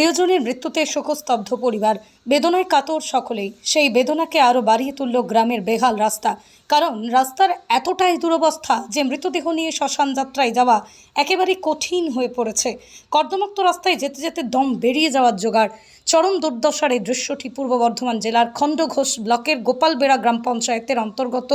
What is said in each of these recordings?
প্রিয়জনের মৃত্যুতে শোকস্তব্ধ পরিবার। বেদনায় কাতর সকলেই। সেই বেদনাকে আরও বাড়িয়ে তুলল গ্রামের বেহাল রাস্তা। কারণ রাস্তার এতটাই দুরবস্থা যে মৃতদেহ নিয়ে শ্মশান যাত্রায় যাওয়া একেবারে কঠিন হয়ে পড়েছে। কর্দমুক্ত রাস্তায় যেতে যেতে দম বেরিয়ে যাওয়ার জোগাড়। চরম দুর্দশার এই দৃশ্যটি পূর্ব বর্ধমান জেলার খণ্ডঘোষ ব্লকের গোপালবেড়া গ্রাম পঞ্চায়েতের অন্তর্গত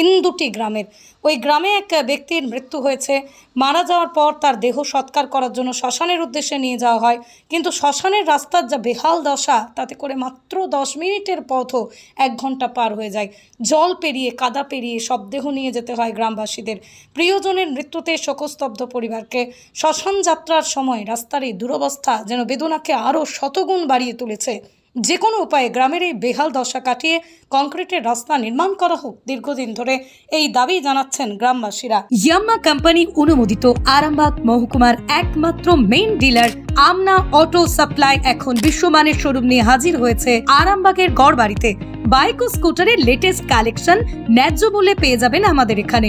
ইন্দুটি গ্রামের। ওই গ্রামে এক ব্যক্তির মৃত্যু হয়েছে। মারা যাওয়ার পর তার দেহ সৎকার করার জন্য শ্মশানের উদ্দেশ্যে নিয়ে যাওয়া হয়। কিন্তু শ্মশানের রাস্তার যা বেহাল দশা, তাতে করে মাত্র দশ মিনিটের পথও এক ঘণ্টা পার হয়ে যায়। জল পেরিয়ে, কাদা পেরিয়ে সব দেহ নিয়ে যেতে হয় গ্রামবাসীদের। প্রিয়জনের মৃত্যুতে শোকস্তব্ধ পরিবারকে। শ্মশান যাত্রার সময় রাস্তার এই দুরবস্থা যেন বেদনাকে আরও শতগুণ বাড়িয়ে তুলেছে। যে কোনো উপায়ে গ্রামের এই বেহাল দশা কাটিয়ে কংক্রিটের রাস্তা নির্মাণ করা হোক দীর্ঘদিন ধরে এই দাবি জানাচ্ছেন গ্রামবাসীরা। ইয়াম্মা কোম্পানি অনুমোদিত আরামবাগ মহকুমার একমাত্র main dealer Amna auto supply এখন বিশ্বমানের শোরুম নিয়ে হাজির হয়েছে আরামবাগের গড় বাড়িতে বাইক ও স্কুটারের লেটেস্ট কালেকশন ন্যায্য মূল্যে পেয়ে যাবেন আমাদের এখানে।